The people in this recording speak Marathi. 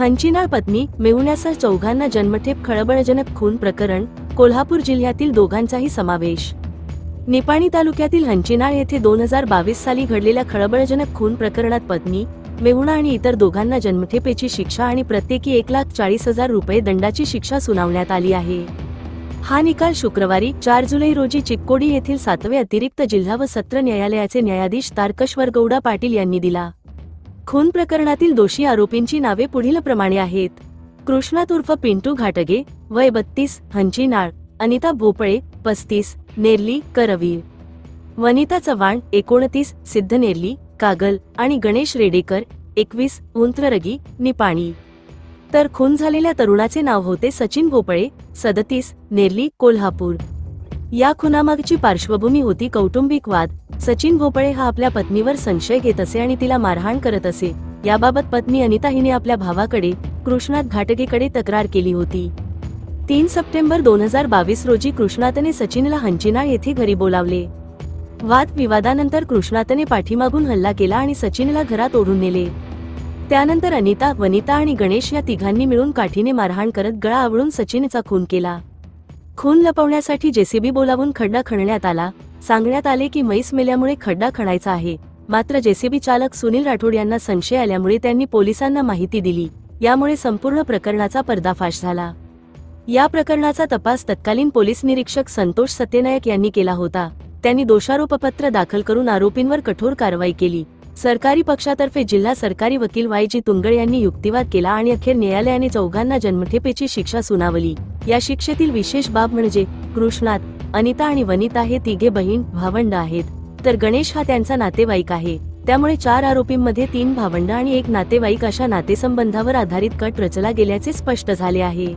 हंचिनाळ पत्नी मेहुण्यासह चौघांना जन्मठेप खळबळजनक खून प्रकरण कोल्हापूर जिल्ह्यातील दोघांचाही समावेश. निपाणी तालुक्यातील हंचिनाळ येथे दोन हजार बावीस साली घडलेल्या खळबळजनक खून प्रकरणात पत्नी मेहुणा आणि इतर दोघांना जन्मठेपेची शिक्षा आणि प्रत्येकी एक लाख चाळीस हजार रुपये दंडाची शिक्षा सुनावण्यात आली आहे. हा निकाल शुक्रवारी चार जुलै रोजी चिक्कोडी येथील सातवे अतिरिक्त जिल्हा व सत्र न्यायालयाचे न्यायाधीश तारकश्वर गौडा पाटील यांनी दिला. खून प्रकरणातील दोषी आरोपींची नावे पुढील प्रमाणे आहेत. कृष्णात उर्फ पिंटू घाटगे वय बत्तीस हंचिनाळ अनिता भोपळे पस्तीस नेरली करवीर. वनिता चव्हाण एकोणतीस सिद्धनेरली कागल आणि गणेश रेडेकर एकवीस उंत्ररगी निपाणी. तर खून झालेल्या तरुणाचे नाव होते सचिन भोपळे सदतीस नेरली कोल्हापूर. या खुनामागची पार्श्वभूमी होती कौटुंबिक वाद सचिन भोपळे हा आपल्या पत्नीवर संशय घेत असे आणि तिला मारहाण करत असे. याबाबत पत्नी अनिता हिने आपल्या भावाकडे कृष्णात घाटगेकडे तक्रार केली होती. तीन सप्टेंबर दोन हजार बावीस रोजी कृष्णातने सचिनला हंचिनाळ येथे घरी बोलावले. वाद विवादानंतर कृष्णातने पाठीमागून हल्ला केला आणि सचिनला घरात ओढून नेले. त्यानंतर अनिता वनिता आणि गणेश या तिघांनी मिळून काठीने मारहाण करत गळा आवळून सचिनचा खून केला. खून लपवण्यासाठी जेसीबी बोलावून खड्डा खणण्यात आला. सांगण्यात आले की म्हैस मेल्यामुळे खड्डा खणायचा आहे. मात्र जेसीबी चालक सुनील राठोड यांना संशय आल्यामुळे त्यांनी पोलिसांना माहिती दिली. यामुळे संपूर्ण प्रकरणाचा पर्दाफाश झाला. या प्रकरणाचा तपास तत्कालीन पोलीस निरीक्षक संतोष सत्यनायक यांनी केला होता. त्यांनी दोषारोपपत्र दाखल करून आरोपींवर कठोर कारवाई केली. सरकारी पक्षातर्फे जिल्हा सरकारी वकील वाय जी तुंगळ यांनी युक्तिवाद केला आणि अखेर न्यायालयाने चौघांना जन्मठेपेची शिक्षा सुनावली. या शिक्षेतील विशेष बाब म्हणजे कृष्णात अनिता आणि वनिता हे तिघे बहीण भावंड आहेत. तर गणेश हा त्यांचा नातेवाईक आहे. त्यामुळे चार आरोपींमध्ये तीन भावंड आणि एक नातेवाईक अशा नातेसंबंधावर आधारित कट रचला गेल्याचे स्पष्ट झाले आहे.